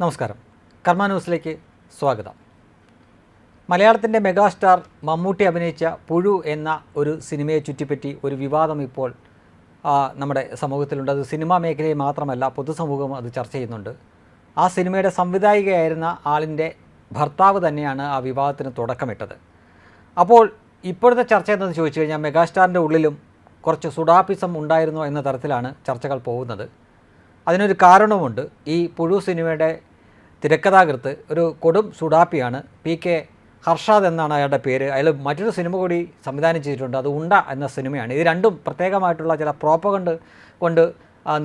നമസ്കാരം. കർമ്മ ന്യൂസിലേക്ക് സ്വാഗതം. മലയാളത്തിന്റെ മെഗാസ്റ്റാർ മമ്മൂട്ടി അഭിനയിച്ച പുഴു എന്ന ഒരു സിനിമയെ ചുറ്റിപ്പറ്റി ഒരു വിവാദം ഇപ്പോൾ നമ്മുടെ സമൂഹത്തിലുണ്ട്. അത് സിനിമാ മേഖലയിൽ മാത്രമല്ല പൊതുസമൂഹം അത് ചർച്ച ചെയ്യുന്നുണ്ട്. ആ സിനിമയുടെ സംവിധായികയായിരുന്ന ആളിന്റെ ഭർത്താവ് തന്നെയാണ് ആ വിവാദത്തിന് തുടക്കമിട്ടത്. അപ്പോൾ ഇപ്പോഴത്തെ ചർച്ച എന്തെന്ന് ചോദിച്ചു കഴിഞ്ഞാൽ മെഗാസ്റ്റാറിന്റെ ഉള്ളിലും കുറച്ച് സുഡാപിസം ഉണ്ടായിരുന്നു എന്ന തരത്തിലാണ് ചർച്ചകൾ പോകുന്നത്. അതിനൊരു കാരണമുണ്ട് ഈ പുഴു സിനിമയുടെ തിരക്കഥാകൃത്ത് ഒരു കൊടും സുഡാപ്പിയാണ്. പി കെ ഹർഷാദ് എന്നാണ് അയാളുടെ പേര്. അയാൾ മറ്റൊരു സിനിമ കൂടി സംവിധാനം ചെയ്തിട്ടുണ്ട്. അത് ഉണ്ട എന്ന സിനിമയാണ്. ഇത് രണ്ടും പ്രത്യേകമായിട്ടുള്ള ചില പ്രോപ്പകണ്ട് കൊണ്ട്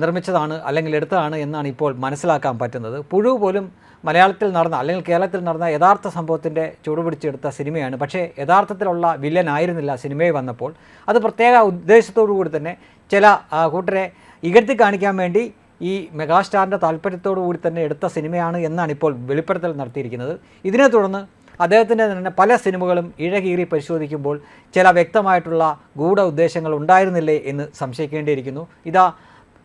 നിർമ്മിച്ചതാണ് അല്ലെങ്കിൽ എടുത്തതാണ് എന്നാണ് ഇപ്പോൾ മനസ്സിലാക്കാൻ പറ്റുന്നത്. പുഴു പോലും മലയാളത്തിൽ നടന്ന അല്ലെങ്കിൽ കേരളത്തിൽ നടന്ന യഥാർത്ഥ സംഭവത്തിന്റെ ചുവടുപിടിച്ചെടുത്ത സിനിമയാണ്. പക്ഷേ യഥാർത്ഥത്തിലുള്ള വില്ലൻ ആയിരുന്നില്ല സിനിമയിൽ വന്നപ്പോൾ. അത് പ്രത്യേക ഉദ്ദേശത്തോടു കൂടി തന്നെ ചില കൂട്ടരെ ഇകഴ്ത്തി കാണിക്കാൻ വേണ്ടി ഈ മെഗാസ്റ്റാറിന്റെ താല്പര്യത്തോടു കൂടി തന്നെ എടുത്ത സിനിമയാണ് എന്നാണ് ഇപ്പോൾ വെളിപ്പെടുത്തൽ നടത്തിയിരിക്കുന്നത്. ഇതിനെ തുടർന്ന് അദ്ദേഹത്തിന്റെ തന്നെ പല സിനിമകളും ഇഴകീറി പരിശോധിക്കുമ്പോൾ ചില വ്യക്തമായിട്ടുള്ള ഗൂഢ ഉദ്ദേശങ്ങൾ ഉണ്ടായിരുന്നില്ലേ എന്ന് സംശയിക്കേണ്ടിയിരിക്കുന്നു. ഇതാ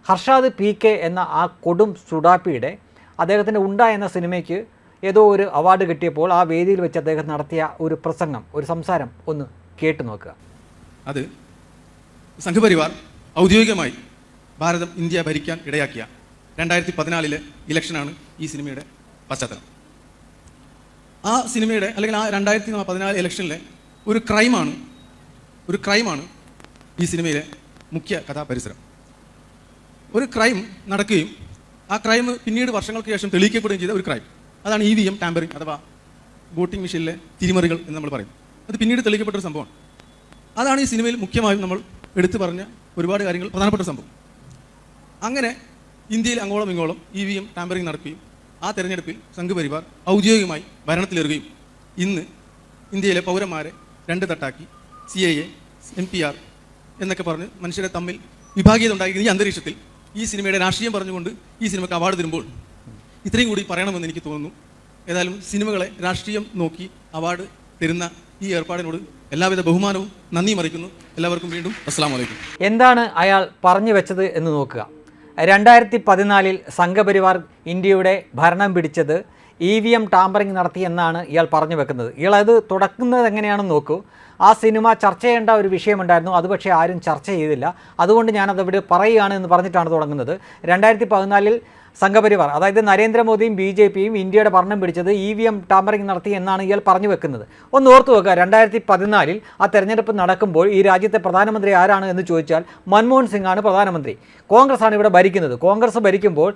ഹർഷാദ് പി കെ എന്ന ആ കൊടും സുഡാപ്പിയുടെ അദ്ദേഹത്തിന്റെ ഉണ്ട എന്ന സിനിമയ്ക്ക് ഏതോ ഒരു അവാർഡ് കിട്ടിയപ്പോൾ ആ വേദിയിൽ വെച്ച് അദ്ദേഹം നടത്തിയ ഒരു പ്രസംഗം ഒരു സംസാരം ഒന്ന് കേട്ടു നോക്കുക. അത് സംഘപരിവാർ ഔദ്യോഗികമായി ഭാരതം ഇന്ത്യ ഭരിക്കാൻ ഇടയാക്കിയ രണ്ടായിരത്തി പതിനാലിലെ ഇലക്ഷനാണ് ഈ സിനിമയുടെ പശ്ചാത്തലം. ആ സിനിമയുടെ അല്ലെങ്കിൽ ആ രണ്ടായിരത്തി പതിനാല് ഇലക്ഷനിലെ ഒരു ക്രൈമാണ് ഒരു ക്രൈമാണ് ഈ സിനിമയിലെ മുഖ്യ കഥാപരിസരം. ഒരു ക്രൈം നടക്കുകയും ആ ക്രൈം പിന്നീട് വർഷങ്ങൾക്ക് ശേഷം തെളിയിക്കപ്പെടുകയും ചെയ്ത ഒരു ക്രൈം. അതാണ് ഇ വി എം ടാമ്പറിംഗ് അഥവാ വോട്ടിംഗ് മെഷീനിലെ തിരിമറികൾ എന്ന് നമ്മൾ പറയും. അത് പിന്നീട് തെളിയിക്കപ്പെട്ട ഒരു സംഭവമാണ്. അതാണ് ഈ സിനിമയിൽ മുഖ്യമായും നമ്മൾ എടുത്തു പറഞ്ഞ ഒരുപാട് കാര്യങ്ങൾ പ്രധാനപ്പെട്ട സംഭവം. അങ്ങനെ ഇന്ത്യയിൽ അങ്ങോളം ഇങ്ങോളം ഇ വി എം ടാമ്പറിംഗ് നടക്കുകയും ആ തെരഞ്ഞെടുപ്പിൽ സംഘപരിവാർ ഔദ്യോഗികമായി ഭരണത്തിലേറുകയും ഇന്ന് ഇന്ത്യയിലെ പൗരന്മാരെ രണ്ട് തട്ടാക്കി C A A M P R എന്നൊക്കെ പറഞ്ഞ് മനുഷ്യരെ തമ്മിൽ വിഭാഗീയത ഉണ്ടായിരിക്കുന്ന ഈ അന്തരീക്ഷത്തിൽ ഈ സിനിമയുടെ രാഷ്ട്രീയം പറഞ്ഞുകൊണ്ട് ഈ സിനിമയ്ക്ക് അവാർഡ് തരുമ്പോൾ ഇത്രയും കൂടി പറയണമെന്ന് എനിക്ക് തോന്നുന്നു. ഏതായാലും സിനിമകളെ രാഷ്ട്രീയം നോക്കി അവാർഡ് തരുന്ന ഈ ഏർപ്പാടിനോട് എല്ലാവിധ ബഹുമാനവും നന്ദിയും അറിയിക്കുന്നു. എല്ലാവർക്കും വീണ്ടും അസ്സാം വലൈക്കും എന്താണ് അയാൾ പറഞ്ഞു വെച്ചത് എന്ന് നോക്കുക. രണ്ടായിരത്തി പതിനാലിൽ സംഘപരിവാർ ഇന്ത്യയുടെ ഭരണം പിടിച്ചത് ഇ വി എം ടാമ്പറിംഗ് നടത്തി എന്നാണ് ഇയാൾ പറഞ്ഞു വെക്കുന്നത്. ഇയാൾ അത് തുടക്കുന്നത് എങ്ങനെയാണെന്ന് നോക്കൂ. ആ സിനിമ ചർച്ച ചെയ്യേണ്ട ഒരു വിഷയമുണ്ടായിരുന്നു. അത് പക്ഷേ ആരും ചർച്ച ചെയ്തില്ല. അതുകൊണ്ട് ഞാനത് ഇവിടെ പറയുകയാണ് എന്ന് പറഞ്ഞിട്ടാണ് തുടങ്ങുന്നത്. രണ്ടായിരത്തി പതിനാലിൽ സംഘപരിവാർ അതായത് നരേന്ദ്രമോദിയും ബി ജെ പിയും ഇന്ത്യയുടെ ഭരണം പിടിച്ചത് ഇ വി എം ടാമ്പറിംഗ് നടത്തി എന്നാണ് ഇയാൾ പറഞ്ഞു വെക്കുന്നത്. ഒന്ന് ഓർത്തു വെക്കുക രണ്ടായിരത്തി പതിനാലിൽ ആ തെരഞ്ഞെടുപ്പ് നടക്കുമ്പോൾ ഈ രാജ്യത്തെ പ്രധാനമന്ത്രി ആരാണ് എന്ന് ചോദിച്ചാൽ മൻമോഹൻ സിംഗ് ആണ് പ്രധാനമന്ത്രി. കോൺഗ്രസ് ആണ് ഇവിടെ ഭരിക്കുന്നത്. കോൺഗ്രസ് ഭരിക്കുമ്പോൾ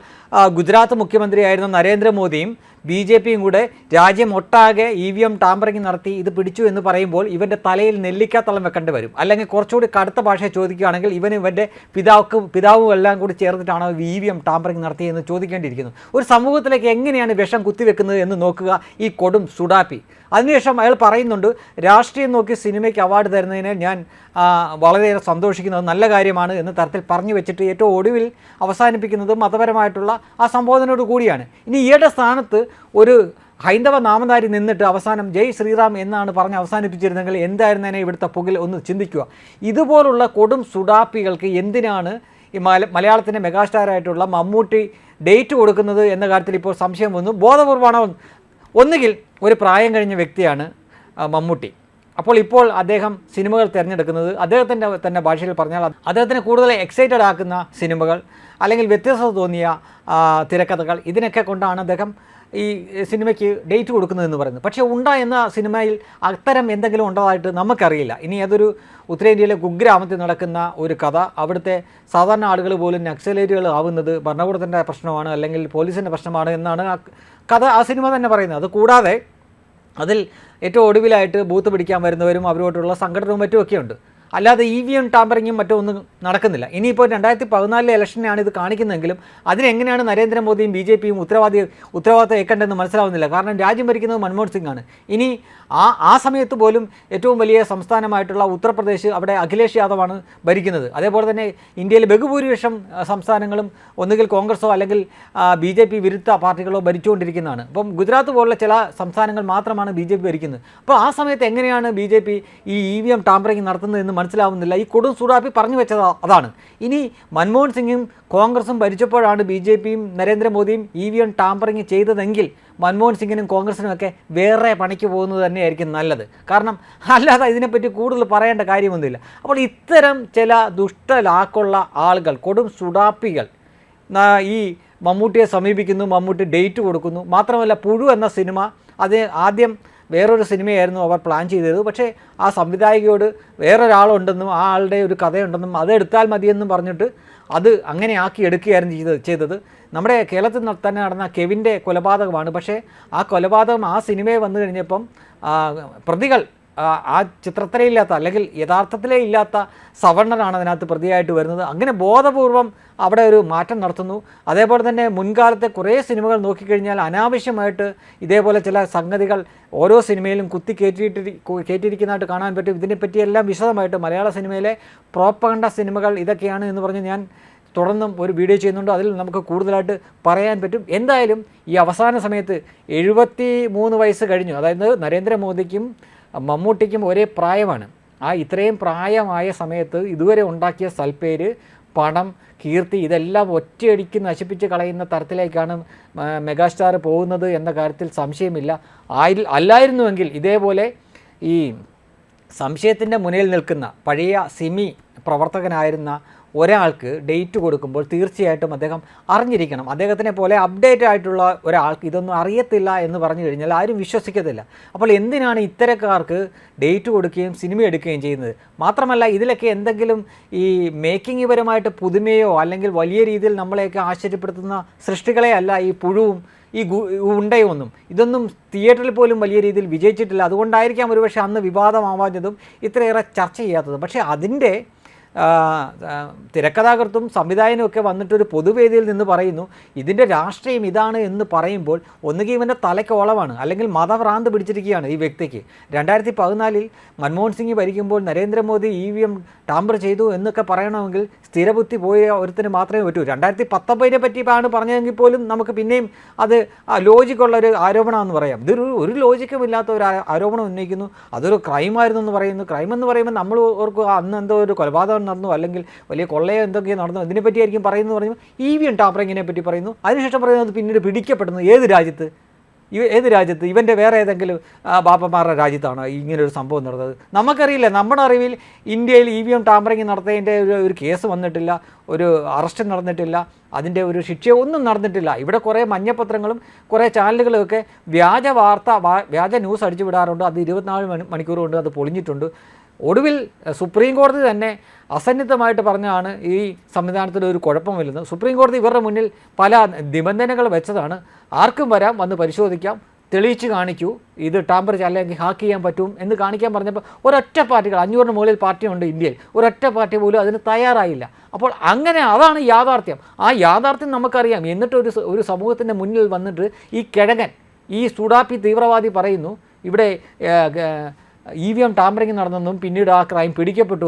ഗുജറാത്ത് മുഖ്യമന്ത്രിയായിരുന്ന നരേന്ദ്രമോദിയും ബി ജെ പിയും കൂടെ രാജ്യം ഒട്ടാകെ ഇ വി എം ടാമ്പറിംഗ് നടത്തി ഇത് പിടിച്ചു എന്ന് പറയുമ്പോൾ ഇവന്റെ തലയിൽ നെല്ലിക്കാത്തളം വെക്കേണ്ടി വരും. അല്ലെങ്കിൽ കുറച്ചുകൂടി കടുത്ത ഭാഷ ചോദിക്കുകയാണെങ്കിൽ ഇവൻ ഇവന്റെ പിതാവും പിതാവും എല്ലാം കൂടി ചേർന്നിട്ടാണ് ഇ വി എം ടാമ്പറിംഗ് നടത്തിയെന്ന് ചോദിക്കേണ്ടിയിരിക്കുന്നു. ഒരു സമൂഹത്തിലേക്ക് എങ്ങനെയാണ് വിഷം കുത്തിവെക്കുന്നത് എന്ന് നോക്കുക ഈ കൊടും സുഡാപ്പി. അതിനുശേഷം അയാൾ പറയുന്നുണ്ട് രാഷ്ട്രീയം നോക്കി സിനിമയ്ക്ക് അവാർഡ് തരുന്നതിന് ഞാൻ വളരെയേറെ സന്തോഷിക്കുന്നത് നല്ല കാര്യമാണ് എന്ന തരത്തിൽ പറഞ്ഞു വെച്ചിട്ട് ഏറ്റവും ഒടുവിൽ അവസാനിപ്പിക്കുന്നത് മതപരമായിട്ടുള്ള ആ സംബോധനയോട് കൂടിയാണ്. ഇനി ഈയുടെ സ്ഥാനത്ത് ഒരു ഹൈന്ദവ നാമധാരി നിന്നിട്ട് അവസാനം ജയ് ശ്രീറാം എന്നാണ് പറഞ്ഞ് അവസാനിപ്പിച്ചിരുന്നെങ്കിൽ എന്തായിരുന്നതിനെ ഇവിടുത്തെ പുകിൽ ഒന്ന് ചിന്തിക്കുക. ഇതുപോലുള്ള കൊടും സുഡാപ്പികൾക്ക് എന്തിനാണ് ഈ മല മലയാളത്തിന്റെ മെഗാസ്റ്റാറായിട്ടുള്ള മമ്മൂട്ടി ഡേറ്റ് കൊടുക്കുന്നത് എന്ന കാര്യത്തിൽ ഇപ്പോൾ സംശയം വന്നു. ബോധപൂർവമാണോ ഒന്നുകിൽ ഒരു പ്രായം കഴിഞ്ഞ വ്യക്തിയാണ് മമ്മൂട്ടി. അപ്പോൾ ഇപ്പോൾ അദ്ദേഹം സിനിമകൾ തിരഞ്ഞെടുക്കുന്നത് അദ്ദേഹത്തിന്റെ തന്നെ ഭാഷയിൽ പറഞ്ഞാൽ അദ്ദേഹത്തിന് കൂടുതൽ എക്സൈറ്റഡ് ആക്കുന്ന സിനിമകൾ അല്ലെങ്കിൽ വ്യത്യസ്തത തോന്നിയ തിരക്കഥകൾ ഇതിനൊക്കെ കൊണ്ടാണ് അദ്ദേഹം ഈ സിനിമയ്ക്ക് ഡേറ്റ് കൊടുക്കുന്നതെന്ന് പറയുന്നത്. പക്ഷേ ഉണ്ട എന്ന സിനിമയിൽ അത്തരം എന്തെങ്കിലും ഉണ്ടതായിട്ട് നമുക്കറിയില്ല. ഇനി അതൊരു ഉത്തരേന്ത്യയിലെ കുഗ്രാമത്തിൽ നടക്കുന്ന ഒരു കഥ അവിടുത്തെ സാധാരണ ആളുകൾ പോലും നക്സലേറ്റുകൾ ആവുന്നത് ഭരണകൂടത്തിന്റെ പ്രശ്നമാണ് അല്ലെങ്കിൽ പോലീസിന്റെ പ്രശ്നമാണ് എന്നാണ് കഥ ആ സിനിമ തന്നെ പറയുന്നത്. അത് കൂടാതെ അതിൽ ഏറ്റവും ഒടുവിലായിട്ട് ബൂത്ത് പിടിക്കാൻ വരുന്നവരും അവരോടുള്ള സംഘടനവും മറ്റുമൊക്കെ ഉണ്ട് അല്ലാതെ ഇ വി എം ടാമ്പറിങ്ങും മറ്റും ഒന്നും നടക്കുന്നില്ല. ഇനിയിപ്പോൾ രണ്ടായിരത്തി പതിനാലിലെ ഇലക്ഷനെയാണ് ഇത് കാണിക്കുന്നതെങ്കിലും അതിനെങ്ങനെയാണ് നരേന്ദ്രമോദിയും ബി ജെ പിയും ഉത്തരവാദി ഉത്തരവാദിത്തം ഏക്കേണ്ടതെന്ന് മനസ്സിലാവുന്നില്ല. കാരണം രാജ്യം ഭരിക്കുന്നത് മൻമോഹൻ സിംഗ് ആണ് ഇനി ആ ആ സമയത്ത് പോലും ഏറ്റവും വലിയ സംസ്ഥാനമായിട്ടുള്ള ഉത്തർപ്രദേശ് അവിടെ അഖിലേഷ് യാദവാണ് ഭരിക്കുന്നത്. അതേപോലെ തന്നെ ഇന്ത്യയിലെ ബഹുഭൂരിപക്ഷം സംസ്ഥാനങ്ങളും ഒന്നുകിൽ കോൺഗ്രസോ അല്ലെങ്കിൽ ബി ജെ പി വിരുദ്ധ പാർട്ടികളോ ഭരിച്ചുകൊണ്ടിരിക്കുന്നതാണ്. അപ്പം ഗുജറാത്ത് പോലുള്ള ചില സംസ്ഥാനങ്ങൾ മാത്രമാണ് ബി ജെ പി ഭരിക്കുന്നത്. അപ്പോൾ ആ സമയത്ത് എങ്ങനെയാണ് ബി ജെ പി ഈ ഇ വി എം ടാമ്പറിംഗ് നടത്തുന്നതെന്ന് മനസ്സിലാവുന്നില്ല. ഈ കൊടും സൂടാപ്പി പറഞ്ഞു വെച്ചത് അതാണ്. ഇനി മൻമോഹൻ സിംഗും കോൺഗ്രസും ഭരിച്ചപ്പോഴാണ് ബി ജെ പിയും നരേന്ദ്രമോദിയും ഇ വി എം ടാമ്പറിങ് ചെയ്തതെങ്കിൽ മൻമോഹൻ സിംഗിനും കോൺഗ്രസിനും ഒക്കെ വേറെ പണിക്ക് പോകുന്നത് തന്നെയായിരിക്കും നല്ലത്. കാരണം അല്ലാതെ ഇതിനെപ്പറ്റി കൂടുതൽ പറയേണ്ട കാര്യമൊന്നുമില്ല. അപ്പോൾ ഇത്തരം ചില ദുഷ്ടലാക്കുള്ള ആളുകൾ കൊടും സുഡാപ്പികൾ ഈ മമ്മൂട്ടിയെ സമീപിക്കുന്നു മമ്മൂട്ടി ഡേറ്റ് കൊടുക്കുന്നു മാത്രമല്ല പുഴു എന്ന സിനിമ അത് ആദ്യം വേറൊരു സിനിമയായിരുന്നു അവർ പ്ലാൻ ചെയ്തത്. പക്ഷേ ആ സംവിധായികയോട് വേറൊരാളുണ്ടെന്നും ആ ആളുടെ ഒരു കഥയുണ്ടെന്നും അത് എടുത്താൽ മതിയെന്നും പറഞ്ഞിട്ട് അത് അങ്ങനെ ആക്കി എടുക്കുകയായിരുന്നു ചെയ്തത് ചെയ്തത്. നമ്മുടെ കേരളത്തിൽ തന്നെ നടന്ന കെവിന്റെ കൊലപാതകമാണ്. പക്ഷേ ആ കൊലപാതകം ആ സിനിമയെ വന്നു കഴിഞ്ഞപ്പം പ്രതികൾ ആ, ആ ഇല്ലാത്ത അല്ലെങ്കിൽ യഥാർത്ഥത്തിലേ ഇല്ലാത്ത സവർണനാണ് അതിനകത്ത് പ്രതിയായിട്ട് വരുന്നത്. അങ്ങനെ ബോധപൂർവം അവിടെ ഒരു മാറ്റം നടത്തുന്നു. അതേപോലെ തന്നെ മുൻകാലത്തെ കുറേ സിനിമകൾ നോക്കിക്കഴിഞ്ഞാൽ അനാവശ്യമായിട്ട് ഇതേപോലെ ചില സംഗതികൾ ഓരോ സിനിമയിലും കുത്തി കയറ്റിയിട്ട് കയറ്റിയിരിക്കുന്നതായിട്ട് കാണാൻ പറ്റും. ഇതിനെപ്പറ്റിയെല്ലാം വിശദമായിട്ട് മലയാള സിനിമയിലെ പ്രോപ്പകണ്ട സിനിമകൾ ഇതൊക്കെയാണ് എന്ന് പറഞ്ഞ് ഞാൻ തുടർന്നും ഒരു വീഡിയോ ചെയ്യുന്നുണ്ട്. അതിൽ നമുക്ക് കൂടുതലായിട്ട് പറയാൻ പറ്റും. എന്തായാലും ഈ അവസാന സമയത്ത് എഴുപത്തി മൂന്ന് വയസ്സ് കഴിഞ്ഞു. അതായത് നരേന്ദ്രമോദിക്കും മമ്മൂട്ടിക്കും ഒരേ പ്രായമാണ്. ആ ഇത്രയും പ്രായമായ സമയത്ത് ഇതുവരെ ഉണ്ടാക്കിയ സൽപ്പേര് പണം കീർത്തി ഇതെല്ലാം ഒറ്റയടിക്ക് നശിപ്പിച്ച് കളയുന്ന തരത്തിലേക്കാണ് മെഗാസ്റ്റാർ പോകുന്നത് എന്ന കാര്യത്തിൽ സംശയമില്ല. ആയി അല്ലായിരുന്നുവെങ്കിൽ ഇതേപോലെ ഈ സംശയത്തിന്റെ മുന്നിൽ നിൽക്കുന്ന പഴയ സിമി പ്രവർത്തകനായിരുന്ന ഒരാൾക്ക് ഡേറ്റ് കൊടുക്കുമ്പോൾ തീർച്ചയായിട്ടും അദ്ദേഹം അറിഞ്ഞിരിക്കണം. അദ്ദേഹത്തിനെ പോലെ അപ്ഡേറ്റ് ആയിട്ടുള്ള ഒരാൾക്ക് ഇതൊന്നും അറിയത്തില്ല എന്ന് പറഞ്ഞു കഴിഞ്ഞാൽ ആരും വിശ്വസിക്കത്തില്ല. അപ്പോൾ എന്തിനാണ് ഇത്തരക്കാർക്ക് ഡേറ്റ് കൊടുക്കുകയും സിനിമ എടുക്കുകയും ചെയ്യുന്നത്? മാത്രമല്ല ഇതിലൊക്കെ എന്തെങ്കിലും ഈ മേക്കിംഗ് പരമായിട്ട് പുതുമയോ അല്ലെങ്കിൽ വലിയ രീതിയിൽ നമ്മളെയൊക്കെ ആശ്ചര്യപ്പെടുത്തുന്ന സൃഷ്ടികളെ അല്ല ഈ പുഴുവും ഈ ഉണ്ടയൊന്നും. ഇതൊന്നും തിയേറ്ററിൽ പോലും വലിയ രീതിയിൽ വിജയിച്ചിട്ടില്ല. അതുകൊണ്ടായിരിക്കാം ഒരുപക്ഷെ അന്ന് വിവാദമാവാഞ്ഞതും ഇത്രയേറെ ചർച്ച ചെയ്യാത്തതും. പക്ഷേ അതിന്റെ തിരക്കഥാകൃത്തും സംവിധായകനും ഒക്കെ വന്നിട്ടൊരു പൊതുവേദിയിൽ നിന്ന് പറയുന്നു ഇതിന്റെ രാഷ്ട്രീയം ഇതാണ് എന്ന് പറയുമ്പോൾ ഒന്നുകിൽ ഇവന്റെ തലയ്ക്ക് ഓളമാണ് അല്ലെങ്കിൽ മതഭ്രാന്ത് പിടിച്ചിരിക്കുകയാണ് ഈ വ്യക്തിക്ക്. രണ്ടായിരത്തി പതിനാലിൽ മൻമോഹൻ സിംഗ് ഭരിക്കുമ്പോൾ Narendra Modi E V M tamper ചെയ്തു എന്നൊക്കെ പറയണമെങ്കിൽ സ്ഥിരബുദ്ധി പോയ ഒരുത്തിന് മാത്രമേ പറ്റൂ. രണ്ടായിരത്തി പത്തൊമ്പതിനെ പറ്റിയാണ് പറഞ്ഞതെങ്കിൽ പോലും നമുക്ക് പിന്നെയും അത് ലോജിക്കുള്ള ഒരു ആരോപണമെന്ന് പറയാം. ഇതൊരു ഒരു ലോജിക്കും ഇല്ലാത്ത ഒരു ആരോപണം ഉന്നയിക്കുന്നു. അതൊരു ക്രൈമായിരുന്നു എന്ന് പറയുന്നു. ക്രൈം എന്ന് പറയുമ്പോൾ നമ്മൾ ഓർക്കുക അന്ന് എന്തോ ഒരു കൊലപാതകം നടന്നു അല്ലെങ്കിൽ വലിയ കൊള്ളയോ എന്തൊക്കെയോ നടന്നു. ഇതിനെ പറ്റിയായിരിക്കും പറയുന്നത് പറഞ്ഞു ഇ വി എം ടാപ്പറിങ്ങിനെ പറ്റി പറയുന്നു. അതിനുശേഷം പറയുന്നത് പിന്നീട് പിടിക്കപ്പെടുന്നു ഏത് രാജ്യത്ത്? ഇവ ഏത് രാജ്യത്ത്? ഇവന്റെ വേറെ ഏതെങ്കിലും ബാപ്പമാരുടെ രാജ്യത്താണ് ഇങ്ങനെ ഒരു സംഭവം നടന്നത്? നമുക്കറിയില്ല. നമ്മുടെ അറിവിൽ ഇന്ത്യയിൽ ഇ വി എം ടാമ്പറിങ് നടത്തേന്റെ ഒരു ഒരു കേസ് വന്നിട്ടില്ല. ഒരു അറസ്റ്റ് നടന്നിട്ടില്ല. അതിന്റെ ഒരു ശിക്ഷ ഒന്നും നടന്നിട്ടില്ല. ഇവിടെ കുറേ മഞ്ഞപത്രങ്ങളും കുറേ ചാനലുകളൊക്കെ വ്യാജ വാർത്ത വ്യാജ ന്യൂസ് അടിച്ചു വിടാറുണ്ട്. അത് ഇരുപത്തിനാല് മണി മണിക്കൂർ കൊണ്ട് അത് പൊളിഞ്ഞിട്ടുണ്ട്. ഒടുവിൽ സുപ്രീം കോടതി തന്നെ അസന്നിഗ്ധമായിട്ട് പറഞ്ഞാണ് ഈ സംവിധാനത്തിൽ ഒരു കുഴപ്പം വരുന്നത് സുപ്രീം കോടതി ഇവരുടെ മുന്നിൽ പല നിബന്ധനകൾ വെച്ചതാണ്. ആർക്കും വരാം വന്ന് പരിശോധിക്കാം. തെളിയിച്ച് കാണിക്കൂ. ഇത് ടാമ്പർ അല്ലെങ്കിൽ ഹാക്ക് ചെയ്യാൻ പറ്റും എന്ന് കാണിക്കാൻ പറഞ്ഞപ്പോൾ ഒരൊറ്റ പാർട്ടികൾ അഞ്ഞൂറിന് മുകളിൽ പാർട്ടിയുണ്ട് ഇന്ത്യയിൽ. ഒരൊറ്റ പാർട്ടി പോലും അതിന് തയ്യാറായില്ല. അപ്പോൾ അങ്ങനെ അതാണ് യാഥാർത്ഥ്യം. ആ യാഥാർത്ഥ്യം നമുക്കറിയാം. എന്നിട്ട് ഒരു ഒരു സമൂഹത്തിന്റെ മുന്നിൽ വന്നിട്ട് ഈ കിഴങ്ങൻ ഈ സുഡാപ്പി തീവ്രവാദി പറയുന്നു ഇവിടെ ഇ വി എം ടാമ്പറിങ് നടന്നെന്നും പിന്നീട് ആ ക്രൈം പിടിക്കപ്പെട്ടു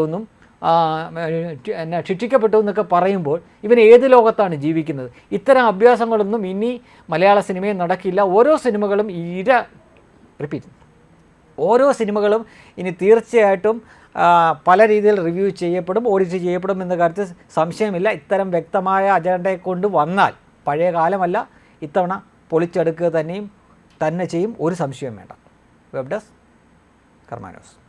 എന്നും ശിക്ഷിക്കപ്പെട്ടു എന്നൊക്കെ പറയുമ്പോൾ ഇവൻ ഏത് ലോകത്താണ് ജീവിക്കുന്നത്? ഇത്തരം അഭ്യാസങ്ങളൊന്നും ഇനി മലയാള സിനിമയിൽ നടക്കില്ല. ഓരോ സിനിമകളും ഇര റിപ്പീറ്റ്. ഓരോ സിനിമകളും ഇനി തീർച്ചയായിട്ടും പല രീതിയിൽ റിവ്യൂ ചെയ്യപ്പെടും ഓഡിറ്റ് ചെയ്യപ്പെടും എന്ന കാര്യത്തിൽ സംശയമില്ല. ഇത്തരം വ്യക്തമായ അജണ്ടയെ കൊണ്ട് വന്നാൽ പഴയ കാലമല്ല ഇത്തവണ പൊളിച്ചെടുക്കുക തന്നെയും തന്നെ ചെയ്യും. ഒരു സംശയം വേണ്ട. Web desk കർമാനോസ്